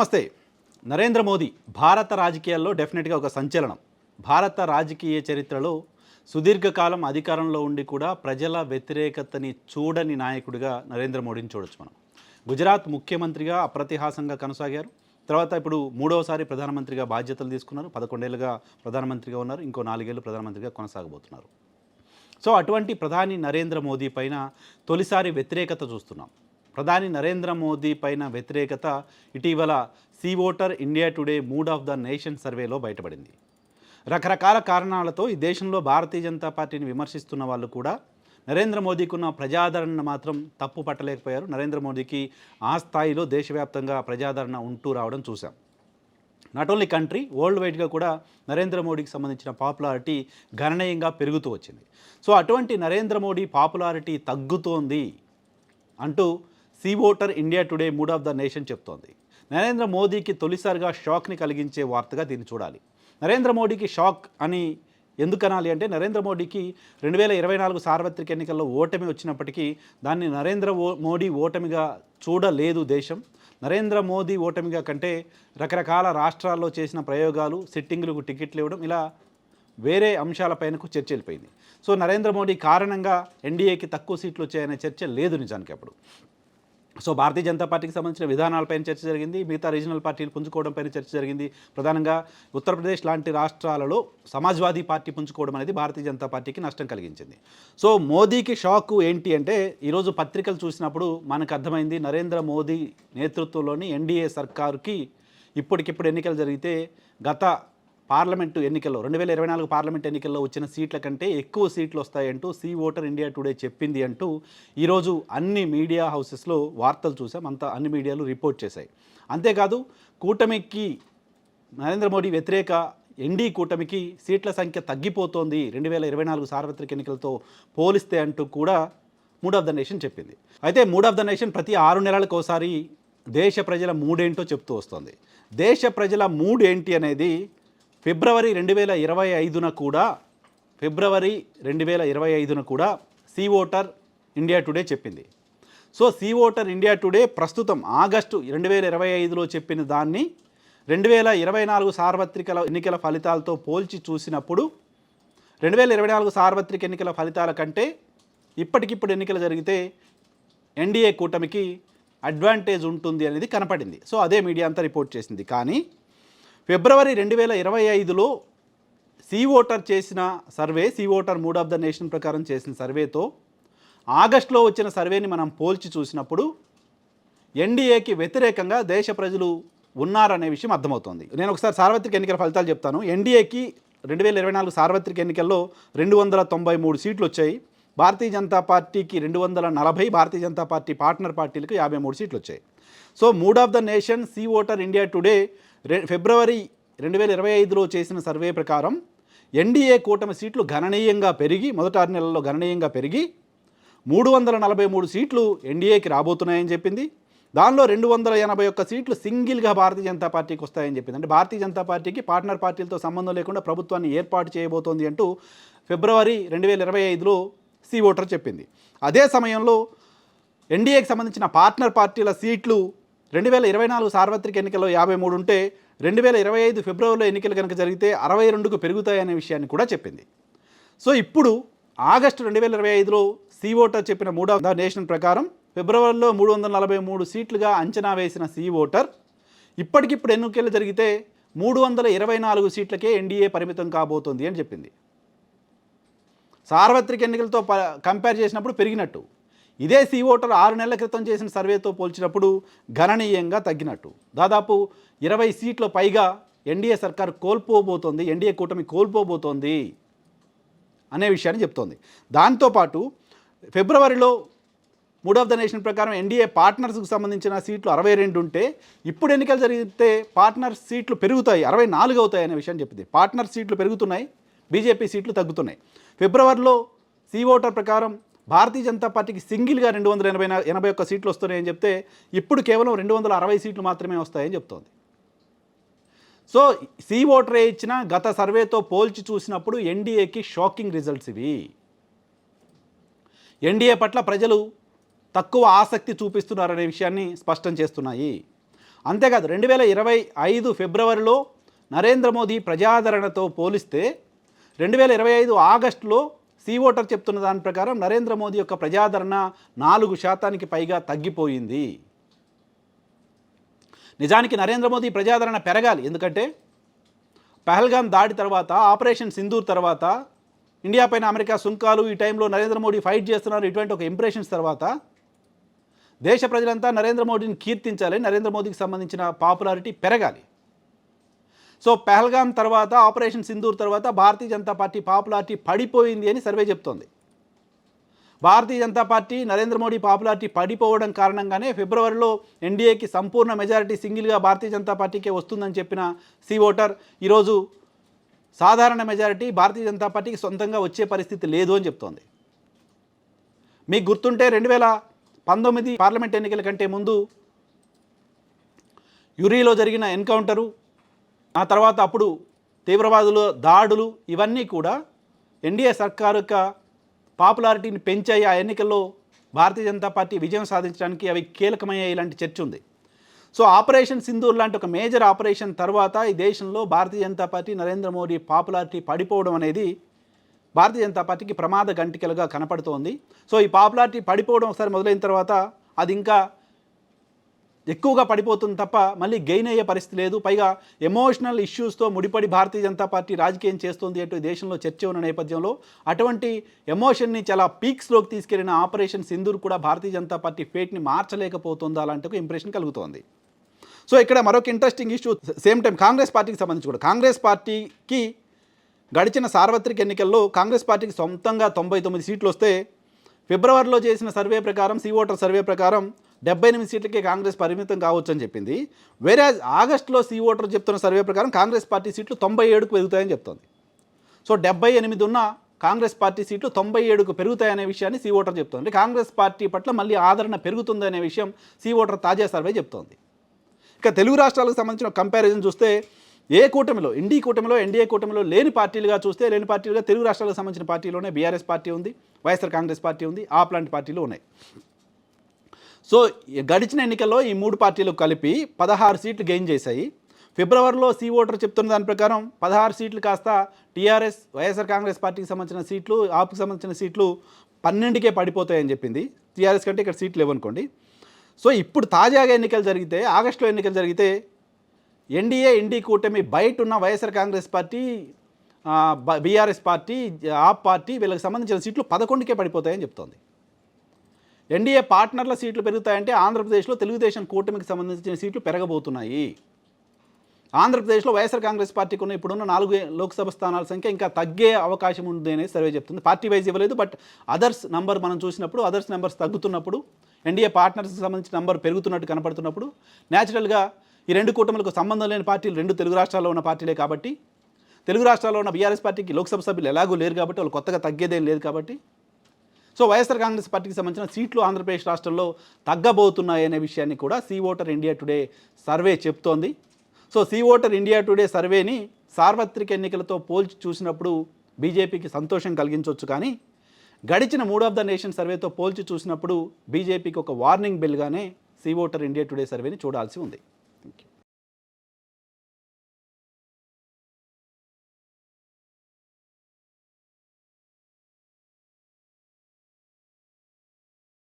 నమస్తే. నరేంద్ర మోదీ భారత రాజకీయాల్లో డెఫినెట్గా ఒక సంచలనం. భారత రాజకీయ చరిత్రలో సుదీర్ఘకాలం అధికారంలో ఉండి కూడా ప్రజల వ్యతిరేకతని చూడని నాయకుడిగా నరేంద్ర మోడీని చూడొచ్చు మనం. గుజరాత్ ముఖ్యమంత్రిగా అప్రతిహాసంగా కొనసాగారు. తర్వాత ఇప్పుడు మూడవసారి ప్రధానమంత్రిగా బాధ్యతలు తీసుకున్నారు. పదకొండేళ్ళుగా ప్రధానమంత్రిగా ఉన్నారు. ఇంకో నాలుగేళ్ళు ప్రధానమంత్రిగా కొనసాగబోతున్నారు. సో అటువంటి ప్రధాని నరేంద్ర మోదీ పైన తొలిసారి వ్యతిరేకత చూస్తున్నాం. ప్రధాని నరేంద్ర మోదీ పైన వ్యతిరేకత ఇటీవల C voter India Today mood of the nation సర్వేలో బయటపడింది. రకరకాల కారణాలతో ఈ దేశంలో భారతీయ జనతా పార్టీని విమర్శిస్తున్న వాళ్ళు కూడా నరేంద్ర మోదీకి ఉన్న ప్రజాదరణ మాత్రం తప్పు పట్టలేకపోయారు. నరేంద్ర మోదీకి ఆ స్థాయిలో దేశవ్యాప్తంగా ప్రజాదరణ ఉంటూ రావడం చూశాం. నాట్ ఓన్లీ కంట్రీ వరల్డ్ వైడ్గా కూడా నరేంద్ర మోడీకి సంబంధించిన పాపులారిటీ గణనీయంగా పెరుగుతూ వచ్చింది. సో అటువంటి నరేంద్ర మోడీ పాపులారిటీ తగ్గుతోంది అంటూ C voter India Today mood of the nation చెప్తోంది. నరేంద్ర మోదీకి తొలిసారిగా షాక్ని కలిగించే వార్తగా దీన్ని చూడాలి. నరేంద్ర మోడీకి షాక్ అని ఎందుకు అనాలి అంటే నరేంద్ర మోడీకి రెండు వేల ఇరవై నాలుగు సార్వత్రిక ఎన్నికల్లో ఓటమి వచ్చినప్పటికీ దాన్ని నరేంద్ర మోడీ ఓటమిగా చూడలేదు దేశం. నరేంద్ర మోదీ ఓటమిగా కంటే రకరకాల రాష్ట్రాల్లో చేసిన ప్రయోగాలు సిట్టింగులకు టికెట్లు ఇవ్వడం ఇలా వేరే అంశాలపైనకు చర్చ వెళ్ళిపోయింది. సో నరేంద్ర మోడీ కారణంగా ఎన్డీఏకి తక్కువ సీట్లు వచ్చాయనే చర్చ లేదు నిజానికి అప్పుడు. సో భారతీయ జనతా పార్టీకి సంబంధించిన విధానాలపైన చర్చ జరిగింది. మిగతా రీజనల్ పార్టీలు పుంజుకోవడంపైన చర్చ జరిగింది. ప్రధానంగా ఉత్తరప్రదేశ్ లాంటి రాష్ట్రాలలో సమాజ్వాదీ పార్టీ పుంజుకోవడం అనేది భారతీయ జనతా పార్టీకి నష్టం కలిగించింది. సో మోదీకి షాక్ ఏంటి అంటే ఈరోజు పత్రికలు చూసినప్పుడు మనకు అర్థమైంది నరేంద్ర మోదీ నేతృత్వంలోని ఎన్డీఏ సర్కారుకి ఇప్పటికిప్పుడు ఎన్నికలు జరిగితే గత పార్లమెంటు ఎన్నికల్లో రెండు వేల ఇరవై నాలుగు పార్లమెంట్ ఎన్నికల్లో వచ్చిన సీట్ల కంటే ఎక్కువ సీట్లు వస్తాయంటూ సీ ఓటర్ ఇండియా టుడే చెప్పింది అంటూ ఈరోజు అన్ని మీడియా హౌసెస్లో వార్తలు చూసాం. అంతా అన్ని మీడియాలు రిపోర్ట్ చేశాయి. అంతేకాదు కూటమికి నరేంద్ర మోడీ వ్యతిరేక ఎన్డీ కూటమికి సీట్ల సంఖ్య తగ్గిపోతోంది. రెండు వేల ఇరవై నాలుగు సార్వత్రిక ఎన్నికలతో పోలిస్తే అంటూ కూడా మూడ్ ఆఫ్ ద నేషన్ చెప్పింది. అయితే మూడ్ ఆఫ్ ద నేషన్ ప్రతి ఆరు నెలలకు ఒకసారి దేశ ప్రజల మూడేంటో చెప్తూ వస్తుంది. దేశ ప్రజల మూడ్ ఏంటి అనేది ఫిబ్రవరి రెండు వేల ఇరవై ఐదున కూడా ఫిబ్రవరి రెండు వేల ఇరవై ఐదున కూడా సీ ఓటర్ ఇండియా టుడే చెప్పింది. So C voter India Today ప్రస్తుతం ఆగస్టు రెండు వేల ఇరవై ఐదులో చెప్పిన దాన్ని రెండు వేల ఇరవై నాలుగు సార్వత్రిక ఎన్నికల ఫలితాలతో పోల్చి చూసినప్పుడు రెండు వేల ఇరవై నాలుగు సార్వత్రిక ఎన్నికల ఫలితాల కంటే ఇప్పటికిప్పుడు ఎన్నికలు జరిగితే ఎన్డీఏ కూటమికి అడ్వాంటేజ్ ఉంటుంది అనేది కనపడింది. సో అదే మీడియా అంతా రిపోర్ట్ చేసింది. కానీ ఫిబ్రవరి రెండు వేల ఇరవై ఐదులో సీ ఓటర్ చేసిన survey C voter mood of the nation ప్రకారం చేసిన సర్వేతో ఆగస్టులో వచ్చిన సర్వేని మనం పోల్చి చూసినప్పుడు ఎన్డీఏకి వ్యతిరేకంగా దేశ ప్రజలు ఉన్నారనే విషయం అర్థమవుతోంది. నేను ఒకసారి సార్వత్రిక ఎన్నికల ఫలితాలు చెప్తాను. ఎన్డీఏకి రెండు వేల ఇరవై నాలుగు సార్వత్రిక ఎన్నికల్లో రెండు వందల తొంభై మూడు సీట్లు వచ్చాయి. భారతీయ జనతా పార్టీకి రెండు వందల నలభై భారతీయ జనతా పార్టీ పార్ట్నర్ పార్టీలకు యాభై మూడు సీట్లు వచ్చాయి. So mood of the nation C voter India Today February రెండు వేల ఇరవై ఐదులో చేసిన సర్వే ప్రకారం ఎన్డీఏ కూటమి సీట్లు గణనీయంగా పెరిగి మొదటి ఆరు నెలల్లో గణనీయంగా పెరిగి మూడు వందల నలభై మూడు సీట్లు ఎన్డీఏకి రాబోతున్నాయని చెప్పింది. దానిలో రెండు వందల ఎనభై ఒక్క సీట్లు సింగిల్గా భారతీయ జనతా పార్టీకి వస్తాయని చెప్పింది. అంటే భారతీయ జనతా పార్టీకి పార్ట్నర్ పార్టీలతో సంబంధం లేకుండా ప్రభుత్వాన్ని ఏర్పాటు చేయబోతోంది అంటూ ఫిబ్రవరి రెండు వేల ఇరవై ఐదులో సీ ఓటర్ చెప్పింది. అదే సమయంలో ఎన్డీఏకి సంబంధించిన పార్ట్నర్ పార్టీల సీట్లు రెండు వేల ఇరవై నాలుగు సార్వత్రిక ఎన్నికల్లో యాభై మూడు ఉంటే రెండు వేల ఇరవై ఐదు ఫిబ్రవరిలో ఎన్నికలు కనుక జరిగితే అరవై రెండుకు పెరుగుతాయనే విషయాన్ని కూడా చెప్పింది. సో ఇప్పుడు ఆగస్టు రెండు వేల ఇరవై ఐదులో సిఓటర్ చెప్పిన మూడవ ద నేషన్ ప్రకారం ఫిబ్రవరిలో మూడు వందల నలభై మూడు సీట్లుగా అంచనా వేసిన సిఓటర్ ఇప్పటికిప్పుడు ఎన్నికలు జరిగితే మూడు వందల ఇరవై నాలుగు సీట్లకే ఎన్డీఏ పరిమితం కాబోతోంది అని చెప్పింది. సార్వత్రిక ఎన్నికలతో ప కంపేర్ చేసినప్పుడు పెరిగినట్టు. ఇదే సీ ఓటర్ ఆరు నెలల క్రితం చేసిన సర్వేతో పోల్చినప్పుడు గణనీయంగా తగ్గినట్టు. దాదాపు ఇరవై సీట్ల పైగా ఎన్డీఏ సర్కార్ కోల్పోబోతోంది ఎన్డీఏ కూటమి కోల్పోబోతోంది అనే విషయాన్ని చెప్తోంది. దాంతోపాటు ఫిబ్రవరిలో మూడ్ ఆఫ్ ద నేషన్ ప్రకారం ఎన్డీఏ పార్ట్నర్స్కు సంబంధించిన సీట్లు అరవై రెండు ఉంటే ఇప్పుడు ఎన్నికలు జరిగితే పార్ట్నర్ సీట్లు పెరుగుతాయి అరవై నాలుగు అవుతాయి అనే విషయం చెప్పింది. పార్ట్నర్ సీట్లు పెరుగుతున్నాయి బీజేపీ సీట్లు తగ్గుతున్నాయి. ఫిబ్రవరిలో సీ ఓటర్ ప్రకారం భారతీయ జనతా పార్టీకి సింగిల్గా రెండు వందల ఎనభై ఎనభై ఒక్క సీట్లు వస్తున్నాయని చెప్తే ఇప్పుడు కేవలం రెండు వందల అరవై సీట్లు మాత్రమే వస్తాయని చెప్తోంది. సో సీ ఓటరే ఇచ్చిన గత సర్వేతో పోల్చి చూసినప్పుడు ఎన్డీఏకి షాకింగ్ రిజల్ట్స్ ఇవి. ఎన్డీఏ పట్ల ప్రజలు తక్కువ ఆసక్తి చూపిస్తున్నారనే విషయాన్ని స్పష్టం చేస్తున్నాయి. అంతేకాదు రెండు వేల ఇరవై ఐదు ఫిబ్రవరిలో నరేంద్ర మోదీ ప్రజాదరణతో పోలిస్తే రెండు వేల ఇరవై ఐదు ఆగస్టులో సీ ఓటర్ చెప్తున్న దాని ప్రకారం నరేంద్ర మోదీ యొక్క ప్రజాదరణ నాలుగు శాతానికి పైగా తగ్గిపోయింది. నిజానికి నరేంద్ర మోదీ ప్రజాదరణ పెరగాలి. ఎందుకంటే పహల్గాం దాడి తర్వాత ఆపరేషన్ సింధూర్ తర్వాత ఇండియా పైన అమెరికా సుంకాలు ఈ టైంలో నరేంద్ర మోడీ ఫైట్ చేస్తున్నారు ఇటువంటి ఒక ఇంప్రెషన్స్ తర్వాత దేశ ప్రజలంతా నరేంద్ర మోడీని కీర్తించాలి నరేంద్ర మోదీకి సంబంధించిన పాపులారిటీ పెరగాలి. సో పెహల్గాం తర్వాత ఆపరేషన్ సింధూర్ తర్వాత భారతీయ జనతా పార్టీ పాపులారిటీ పడిపోయింది అని సర్వే చెప్తోంది. భారతీయ జనతా పార్టీ నరేంద్ర మోడీ పాపులారిటీ పడిపోవడం కారణంగానే ఫిబ్రవరిలో ఎన్డీఏకి సంపూర్ణ మెజారిటీ సింగిల్గా భారతీయ జనతా పార్టీకే వస్తుందని చెప్పిన సి ఓటర్ ఈరోజు సాధారణ మెజారిటీ భారతీయ జనతా పార్టీకి సొంతంగా వచ్చే పరిస్థితి లేదు అని చెప్తోంది. మీకు గుర్తుంటే రెండు వేల పంతొమ్మిది పార్లమెంట్ ఎన్నికల కంటే ముందు యురీలో జరిగిన ఎన్కౌంటరు ఆ తర్వాత అప్పుడు తీవ్రవాదుల దాడులు ఇవన్నీ కూడా ఎన్డీఏ సర్కారు యొక్క పాపులారిటీని పెంచాయి. ఆ ఎన్నికల్లో భారతీయ జనతా పార్టీ విజయం సాధించడానికి అవి కీలకమయ్యాయి ఇలాంటి చర్చ ఉంది. సో ఆపరేషన్ సింధూర్ లాంటి ఒక మేజర్ ఆపరేషన్ తర్వాత ఈ దేశంలో భారతీయ జనతా పార్టీ నరేంద్ర మోడీ పాపులారిటీ పడిపోవడం అనేది భారతీయ జనతా పార్టీకి ప్రమాద గంటికలుగా కనపడుతోంది. సో ఈ పాపులారిటీ పడిపోవడం ఒకసారి మొదలైన తర్వాత అది ఇంకా ఎక్కువగా పడిపోతుంది తప్ప మళ్ళీ గెయిన్ అయ్యే పరిస్థితి లేదు. పైగా ఎమోషనల్ ఇష్యూస్తో ముడిపడి భారతీయ జనతా పార్టీ రాజకీయం చేస్తోంది అంటూ దేశంలో చర్చ ఉన్న నేపథ్యంలో అటువంటి ఎమోషన్ని చాలా పీక్స్లోకి తీసుకెళ్ళిన ఆపరేషన్ సింధూర్ కూడా భారతీయ జనతా పార్టీ ఫేట్ని మార్చలేకపోతుందా అలాంటి ఒక ఇంప్రెషన్ కలుగుతోంది. సో ఇక్కడ మరొక interesting issue same time Congress పార్టీకి సంబంధించి కూడా. కాంగ్రెస్ పార్టీకి గడిచిన సార్వత్రిక ఎన్నికల్లో కాంగ్రెస్ పార్టీకి సొంతంగా తొంభై తొమ్మిది సీట్లు వస్తే ఫిబ్రవరిలో చేసిన సర్వే ప్రకారం సీ ఓటర్ సర్వే ప్రకారం డెబ్బై ఎనిమిది సీట్లకే కాంగ్రెస్ పరిమితం కావచ్చు అని చెప్పింది. వేరే ఆగస్టులో సీ ఓటర్ చెప్తున్న సర్వే ప్రకారం కాంగ్రెస్ పార్టీ సీట్లు తొంభై ఏడుకు పెరుగుతాయని చెప్తోంది. సో డెబ్బై ఎనిమిది ఉన్న కాంగ్రెస్ పార్టీ సీట్లు తొంభై ఏడుకు పెరుగుతాయనే విషయాన్ని సీ ఓటర్ చెప్తోంది. కాంగ్రెస్ పార్టీ పట్ల మళ్ళీ ఆదరణ పెరుగుతుందనే విషయం సీ ఓటర్ తాజా సర్వే చెప్తోంది. ఇక తెలుగు రాష్ట్రాలకు సంబంధించిన కంపారిజన్ చూస్తే ఏ కూటమిలో ఇండి కూటమిలో ఎన్డీఏ కూటమిలో లేని పార్టీలుగా చూస్తే లేని పార్టీలుగా తెలుగు రాష్ట్రాలకు సంబంధించిన పార్టీలోనే బీఆర్ఎస్ పార్టీ ఉంది వైఎస్ఆర్ కాంగ్రెస్ పార్టీ ఉంది ఆప్ లాంటి పార్టీలు ఉన్నాయి. సో గడిచిన ఎన్నికల్లో ఈ మూడు పార్టీలు కలిపి పదహారు సీట్లు గెయిన్ చేశాయి. ఫిబ్రవరిలో సి ఓటర్ చెప్తున్న దాని ప్రకారం పదహారు సీట్లు కాస్త టీఆర్ఎస్ వైఎస్ఆర్ కాంగ్రెస్ పార్టీకి సంబంధించిన సీట్లు ఆప్కి సంబంధించిన సీట్లు పన్నెండుకే పడిపోతాయని చెప్పింది. టీఆర్ఎస్ కంటే ఇక్కడ సీట్లు లేవనుకోండి సో ఇప్పుడు తాజాగా ఎన్నికలు జరిగితే ఆగస్టులో ఎన్నికలు జరిగితే ఎన్డీఏ ఎన్డీ కూటమి బయట ఉన్న YSR Congress party BRS party AAP party వీళ్ళకి సంబంధించిన సీట్లు పదకొండుకే పడిపోతాయని చెప్తోంది. ఎన్డీఏ పార్ట్నర్ల సీట్లు పెరుగుతాయంటే ఆంధ్రప్రదేశ్లో తెలుగుదేశం కూటమికి సంబంధించిన సీట్లు పెరగబోతున్నాయి. ఆంధ్రప్రదేశ్లో వైఎస్ఆర్ కాంగ్రెస్ పార్టీకి ఉన్న ఇప్పుడున్న నాలుగు లోక్సభ స్థానాల సంఖ్య ఇంకా తగ్గే అవకాశం ఉంది అనేది సర్వే చెప్తుంది. పార్టీ వైజ్ ఇవ్వలేదు బట్ అదర్స్ నంబర్ మనం చూసినప్పుడు అదర్స్ నెంబర్స్ తగ్గుతున్నప్పుడు ఎన్డీఏ పార్ట్నర్స్కి సంబంధించిన నంబర్ పెరుగుతున్నట్టు కనపడుతున్నప్పుడు న్యాచురల్గా ఈ రెండు కూటమిలకు సంబంధం లేని పార్టీలు రెండు తెలుగు రాష్ట్రాల్లో ఉన్న పార్టీలే కాబట్టి తెలుగు రాష్ట్రాల్లో ఉన్న బీఆర్ఎస్ పార్టీకి లోక్సభ సభ్యులు ఎలాగూ లేరు కాబట్టి వాళ్ళు కొత్తగా తగ్గేదేం లేదు కాబట్టి సో వైఎస్ఆర్ కాంగ్రెస్ పార్టీకి సంబంధించిన సీట్లు ఆంధ్రప్రదేశ్ రాష్ట్రంలో తగ్గబోతున్నాయనే విషయాన్ని కూడా C voter India Today survey చెప్తోంది. So C voter India Today సర్వేని సార్వత్రిక ఎన్నికలతో పోల్చి చూసినప్పుడు బీజేపీకి సంతోషం కలిగించవచ్చు కానీ గడిచిన మూడ్ ఆఫ్ ద నేషన్ సర్వేతో పోల్చి చూసినప్పుడు బీజేపీకి ఒక వార్నింగ్ బిల్గానే సీ ఓటర్ ఇండియా టుడే సర్వేని చూడాల్సి ఉంది.